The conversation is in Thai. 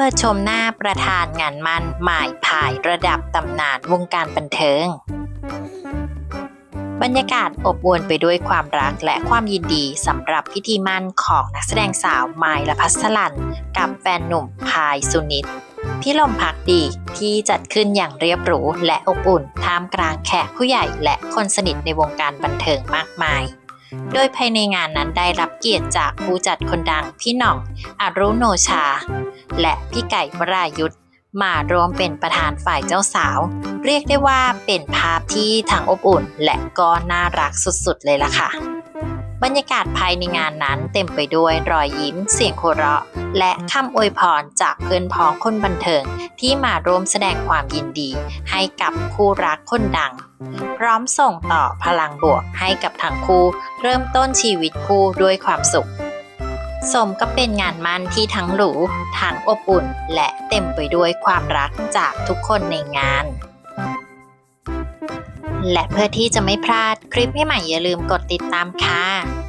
เปิดชมหน้าประธานงานมันหมายผายระดับตำนานวงการบันเทิง บรรยากาศอบอวลไปด้วยความรักและความยินดีสำหรับพิธีมั่นของนักแสดงสาวไมายละพัสลัน กับแฟนหนุ่มพายสุนิตพี่ลมพักดีที่จัดขึ้นอย่างเรียบหรูและอบอุ่นท่ามกลางแขกผู้ใหญ่และคนสนิทในวงการบันเทิงมากมาย โดยภายในงานนั้นได้รับเกียรติจากผู้จัดคนดังพี่หน่องอรุโนชา และพี่ไก่วรายุทธมารวมเป็นประธานฝ่ายเจ้าสาว เรียกได้ว่าเป็นภาพที่ทั้งอบอุ่น และก็น่ารักสุดๆ เลยล่ะค่ะ บรรยากาศภายในงานนั้นเต็มไปด้วยรอยยิ้ม เสียงโหวเราะ และคำอวยพรจากเพื่อนพ้องคนบันเทิง ที่มาร่วมแสดงความยินดี ให้กับคู่รักคนดัง พร้อมส่งต่อพลังบวกให้กับทั้งคู่ เริ่มต้นชีวิตคู่ด้วยความสุข สมก็เป็นงานมั่นที่ทั้งหรูทั้งอบอุ่น และเต็มไปด้วยความรักจากทุกคนในงาน และเพื่อที่จะไม่พลาดคลิปใหม่ๆอย่าลืมกดติดตามค่ะ